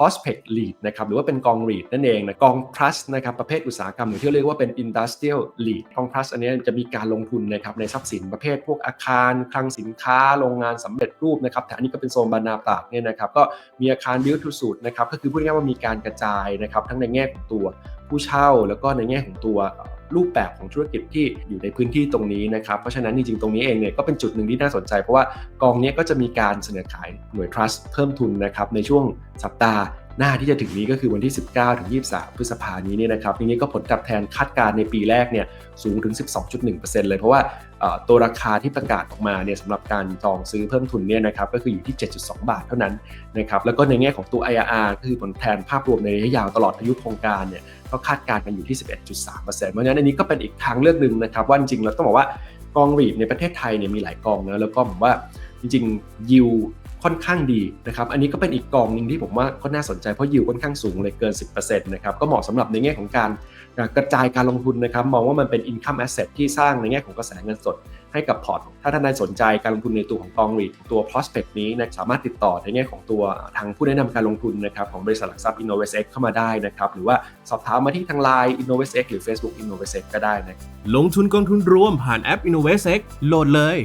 prospect lead นะครับหรือว่าเป็นกอง REIT นั่นเองนะกอง plus นะครับประเภทอุตสาหกรรมหรือที่เรียกว่าเป็น industrial lead กอง plus อันนี้จะมีการลงทุนนะครับในทรัพย์สินประเภทพวกอาคาร คลังสินค้า โรงงานสำเร็จรูปนะครับแต่อันนี้ก็เป็นโซนบรรณาปรากเนี่ยนะครับก็มีอาคาร build to suit นะครับก็คือพูดง่ายๆว่ามีการกระจายนะครับทั้งในแง่ของตัวผู้เช่าแล้วก็ในแง่ของตัว รูปแบบของธุรกิจที่อยู่ในพื้นที่ตรงนี้นะครับ เพราะฉะนั้นจริงๆตรงนี้เองเนี่ยก็เป็นจุดหนึ่งที่น่าสนใจ เพราะว่ากองนี้ก็จะมีการเสนอขายหน่วย trust เพิ่มทุนนะครับในช่วงสัปดาห์ หน้าที่จะถึงนี้ก็คือวันที่ 19ถึง23 พฤษภานี้เนี่ยนะครับทีนี้ก็ผลตอบแทนคาดการณ์ในปีแรกเนี่ยสูงถึง 12.1%เลย เพราะว่าตัวราคาที่ประกาศออกมาเนี่ยสำหรับการจองซื้อเพิ่มทุนเนี่ยนะครับก็คืออยู่ที่ 7.2 บาทเท่านั้นนะครับแล้วก็ในแง่ของตัว IRR ก็คือผลแทนภาพรวมในระยะยาวตลอดอายุโครงการเนี่ยก็คาดการณ์กันอยู่ที่ 11.3%เพราะฉะนั้นอันนี้ก็เป็นอีกทางเลือกหนึ่งนะครับว่าจริงๆเราต้องบอกว่ากองรีดในประเทศไทยเนี่ยมีหลายกองนะแล้วก็ผมว่าจริงๆยิว ค่อนข้างดีนะครับ อันนี้ก็เป็นอีกกองหนึ่งที่ผมว่าก็น่าสนใจเพราะยิวค่อนข้างสูงเลยเกิน 10%นะครับ ก็เหมาะสำหรับในแง่ของการกระจายการลงทุนนะครับ มองว่ามันเป็น income asset ที่สร้างในแง่ของกระแสเงินสดให้กับพอร์ต ถ้าท่านใดสนใจการลงทุนในตัวของกองรีดตัว prospect นี้นะสามารถติดต่อในแง่ของตัวทางผู้แนะนำการลงทุนนะครับของบริษัทหลักทรัพย์ InnovestX เข้ามาได้นะครับ หรือว่าสอบถามมาที่ทาง Line InnovestX หรือ Facebook InnovestX ก็ได้นะลงทุนกองทุนรวมผ่านแอป InnovestX โหลดเลย